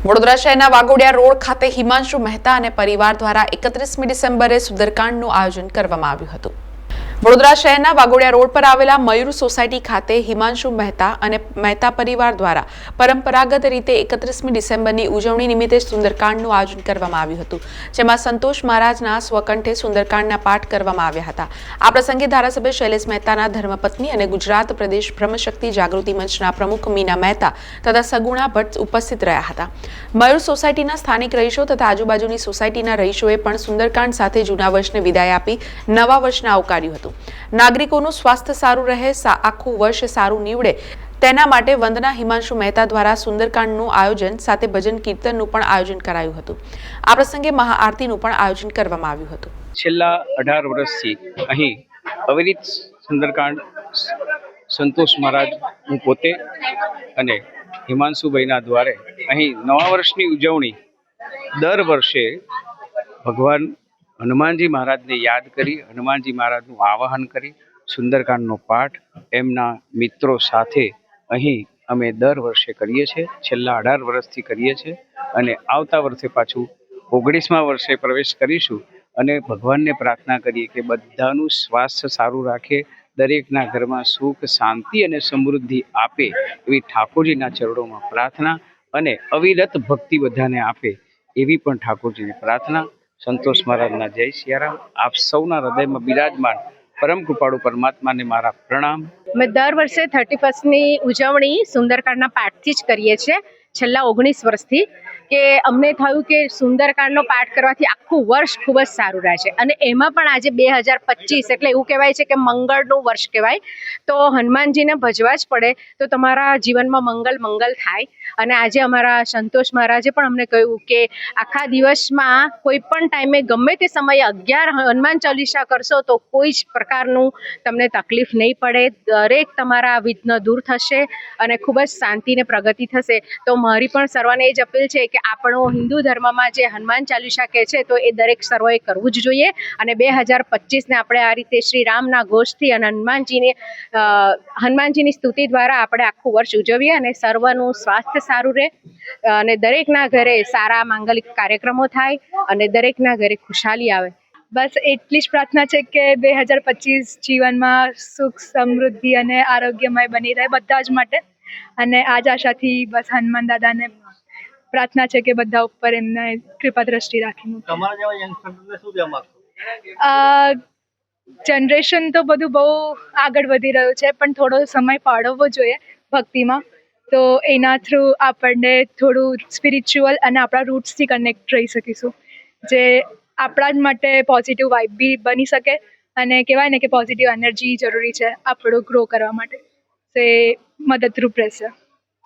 વડોદરા શહેરના વાઘોડિયા રોડ ખાતે હિમાંશુ મહેતા અને પરિવાર દ્વારા એકત્રીસમી ડિસેમ્બરે સુંદરકાંડનું આયોજન કરવામાં આવ્યું હતું. વડોદરા શહેરના વાગોડિયા રોડ પર આવેલા મયુર સોસાયટી ખાતે હિમાંશુ મહેતા અને મહેતા પરિવાર દ્વારા પરંપરાગત રીતે એકત્રીસમી ડિસેમ્બરની ઉજવણી નિમિત્તે સુંદરકાંડનું આયોજન કરવામાં આવ્યું હતું, જેમાં સંતોષ મહારાજના સ્વકંઠે સુંદરકાંડના પાઠ કરવામાં આવ્યા હતા. આ પ્રસંગે ધારાસભ્ય શૈલેષ મહેતાના ધર્મપત્ની અને ગુજરાત પ્રદેશ બ્રહ્મશક્તિ જાગૃતિ મંચના પ્રમુખ મીના મહેતા તથા સગુણા ભટ્ટ ઉપસ્થિત રહ્યા હતા. મયુર સોસાયટીના સ્થાનિક રહીશો તથા આજુબાજુની સોસાયટીના રહીશોએ પણ સુંદરકાંડ સાથે જૂના વર્ષને વિદાય આપી નવા વર્ષને આવકાર્યું હતું. નાગરિકોનું સ્વાસ્થ્ય સારું રહે આખું વર્ષ સારું નીવડે, તેના માટે વંદના હિમાંશુ મહેતા દ્વારા સુંદરકાંડનું આયોજન સાથે ભજન કીર્તનનું પણ આયોજન કરાયું હતું. આ પ્રસંગે મહાઆરતીનું પણ આયોજન કરવામાં આવ્યું હતું. છેલ્લા અઢાર વર્ષથી અહીં અવિરિત સુંદરકાંડ સંતોષ મહારાજ હું પોતે અને હિમાંશુભાઈના દ્વારે અહીં નવા વર્ષની ઉજવણી દર વર્ષે ભગવાન હનુમાનજી મહારાજને યાદ કરી, હનુમાનજી મહારાજનું આવાહન કરી, સુંદરકાંડનો પાઠ એમના મિત્રો સાથે અહીં અમે દર વર્ષે કરીએ છીએ, છેલ્લા અઢાર વર્ષથી કરીએ છીએ અને આવતા વર્ષે પાછું ઓગણીસમા વર્ષે પ્રવેશ કરીશું અને ભગવાનને પ્રાર્થના કરીએ કે બધાનું સ્વાસ્થ્ય સારું રાખે, દરેકના ઘરમાં સુખ, શાંતિ અને સમૃદ્ધિ આપે એવી ઠાકોરજીના ચરણોમાં પ્રાર્થના અને અવિરત ભક્તિ બધાને આપે એવી પણ ઠાકોરજીની પ્રાર્થના સંતોષ મહારાજના જય સિયારામ. આપ સૌના હૃદયમાં બિરાજમાન પરમ કૃપાળુ પરમાત્માને મારા પ્રણામ. અમે દર વર્ષે થર્ટી ફર્સ્ટની ઉજવણી સુંદરકાંડના પાઠથી જ કરીએ છીએ. છેલ્લા ઓગણીસ વર્ષથી કે અમને થયું કે સુંદરકાંડનો પાઠ કરવાથી આખું વર્ષ ખૂબ જ સારું રહે છે અને એમાં પણ આજે બે હજાર પચીસ એટલે એવું કહેવાય છે કે મંગળનું વર્ષ કહેવાય. તો હનુમાનજીને ભજવા જ પડે તો તમારા જીવનમાં મંગલ મંગલ થાય. અને આજે અમારા સંતોષ મહારાજે પણ અમને કહ્યું કે આખા દિવસમાં કોઈ પણ ટાઈમે ગમે તે સમયે અગિયાર હનુમાન ચાલીસા કરશો તો કોઈ જ પ્રકારનું તમને તકલીફ નહીં પડે. દરેક તમારા વિઘ્ન દૂર થશે અને ખૂબ જ શાંતિને પ્રગતિ થશે. તો મારી પણ સર્વને એ જ અપીલ છે કે આપણો હિન્દુ ધર્મમાં જે હનુમાન ચાલીસા કહે છે, તો એ દરેક સર્વોએ કરવું જ જોઈએ. અને બે હજાર પચીસને આપણે આ રીતે શ્રી રામના ઘોષથી અને હનુમાનજીને હનુમાનજીની સ્તુતિ દ્વારા આપણે આખું વર્ષ ઉજવીએ અને સર્વનું સ્વાસ્થ્ય સારું રહે. અને દરેકના ઘરે સારા માંગલિક કાર્યક્રમો થાય અને દરેકના ઘરે ખુશાલી આવે. બસ એટલી જ પ્રાર્થના છે કે બે હજાર પચીસ જીવનમાં સુખ, સમૃદ્ધિ અને આરોગ્યમય બની રહે બધા જ માટે. અને આજ આશાથી બસ હનુમાન દાદાને પ્રાર્થના છે કે બધા ઉપર એમને કૃપા દ્રષ્ટિ રાખી મૂકે તમારા જેવા યંગસ્ટરને શું કહેવા માંગશો? જનરેશન તો બધું બહુ આગળ વધી રહ્યું છે પણ થોડો સમય ફાળવવો જોઈએ ભક્તિમાં. તો એના થ્રુ આપણને થોડું સ્પિરિચ્યુઅલ અને આપણા રૂટ્સથી કનેક્ટ રહી શકીશું. જે આપણા જ માટે પોઝિટિવ વાઇબ બી બની શકે અને કહેવાય ને કે પોઝિટિવ એનર્જી જરૂરી છે આપણું ગ્રો કરવા માટે. તો એ મદદરૂપ રહેશે.